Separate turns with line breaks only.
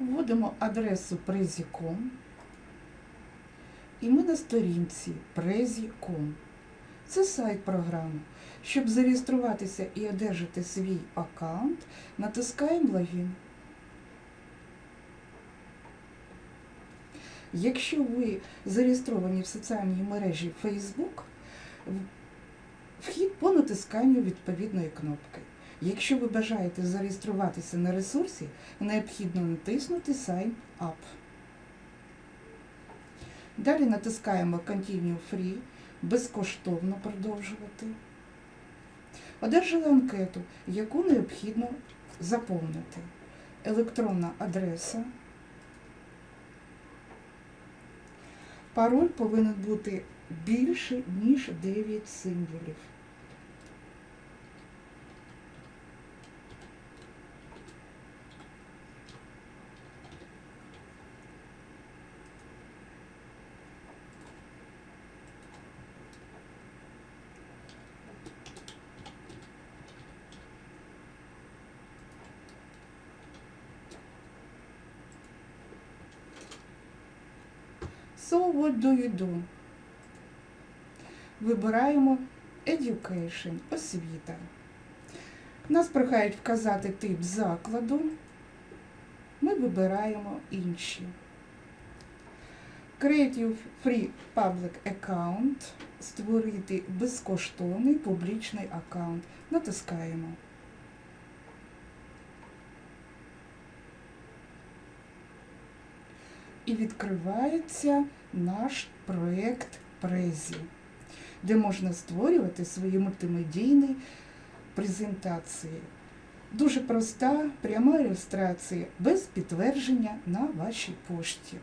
Вводимо адресу Prezi.com і ми на сторінці Prezi.com. Це сайт програми. Щоб зареєструватися і одержати свій аккаунт, натискаємо логін. Якщо ви зареєстровані в соціальній мережі Facebook, вхід по натисканню відповідної кнопки. Якщо ви бажаєте зареєструватися на ресурсі, необхідно натиснути Sign Up. Далі натискаємо Continue Free, безкоштовно продовжувати. Одержали анкету, яку необхідно заповнити. Електронна адреса. Пароль повинен бути більше, ніж 9 символів. So what do you do? Вибираємо Education, освіта. Нас прохають вказати тип закладу. Ми вибираємо інші. Creative Free Public Account. Створити безкоштовний публічний аккаунт. Натискаємо. І відкривається наш проєкт Презі, де можна створювати свої мультимедійні презентації. Дуже проста, пряма ілюстрація без підтвердження на вашій пошті.